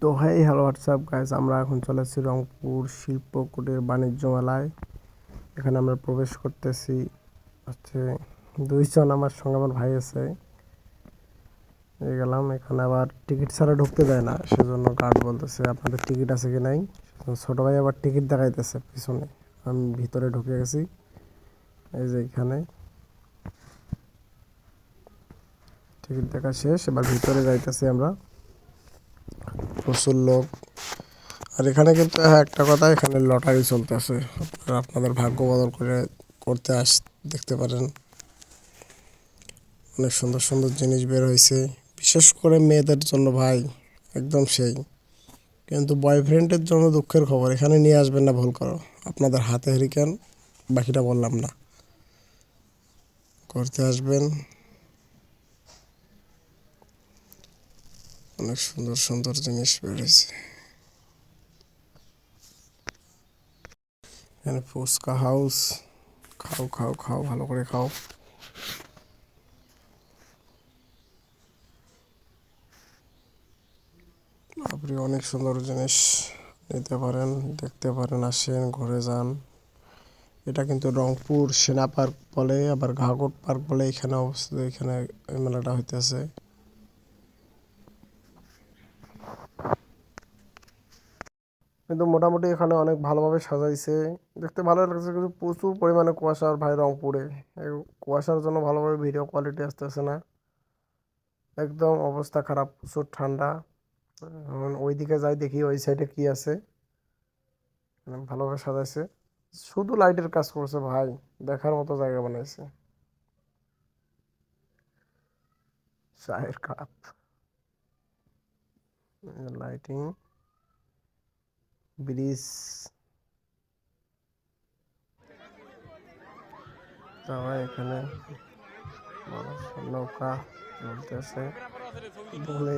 তো hi hello WhatsApp guys আমরা এখন চলে এসেছি রংপুর শিল্প কুটির বাণিজ্য মেলায়। এখানে আমরা প্রবেশ করতেছি। হচ্ছে দুইজন আমার সঙ্গে আমার ভাই আছে। গেলাম, এখানে আবার টিকিট ছাড়া ঢুকতে দেয় না, সেজন্য গার্ড বলতেছে, আপনাদের টিকিট আছে কি নাই? ছোট ভাই আবার টিকিট দেখাইতেছে পিছনে। আমি ভিতরে ঢুকে গেছি। এই যে এখানে। টিকিট দেখা শেষ, এবার ভিতরে যাইতেছি আমরা। প্রচুর লোক। আর এখানে কিন্তু হ্যাঁ একটা কথা, এখানে লটারি চলতেছে। আপনারা আপনাদের ভাগ্য বদল করে করতে আস, দেখতে পারেন। অনেক সুন্দর সুন্দর জিনিস বের হয়েছে। বিশেষ করে মেয়েদের জন্য ভাই, একদম সেই। কিন্তু বয়ফ্রেন্ডের জন্য দুঃখের খবর, এখানে নিয়ে আসবেন না, ভুল করো। আপনাদের হাতে হেরিকেন বাকিটা বললাম না। করতে আসবেন। অনেক সুন্দর সুন্দর জিনিস বেরিয়েছে। এখানে ফুচকা হাউস। খাও খাও খাও, ভালো করে খাও। আপনি অনেক সুন্দর জিনিস নিতে পারেন, দেখতে পারেন, আসেন, ঘুরে যান। এটা কিন্তু রংপুর সেনা পার্ক বলে, আবার ঘাগট পার্ক বলে এখানে অবস্থিত, এখানে এই মেলাটা হইতেছে। কিন্তু মোটামুটি এখানে অনেক ভালোভাবে সাজাইছে। দেখতে ভালো লাগছে কিন্তু প্রচুর পরিমাণে কুয়াশার ভাই রংপুরে। কুয়াশার জন্য ভালোভাবে ভিডিও কোয়ালিটি আসতেছে না। একদম অবস্থা খারাপ, প্রচুর ঠান্ডা। ওইদিকে যাই দেখি ওই সাইডে কি আছে। ভালোভাবে সাজাইছে। শুধু লাইটের কাজ করছে ভাই, দেখার মতো জায়গা বানাইছে। চায়ের কাপ লাইটিং ব্রিজ। তারপরে এখানে নৌকা চলতেছে। বলে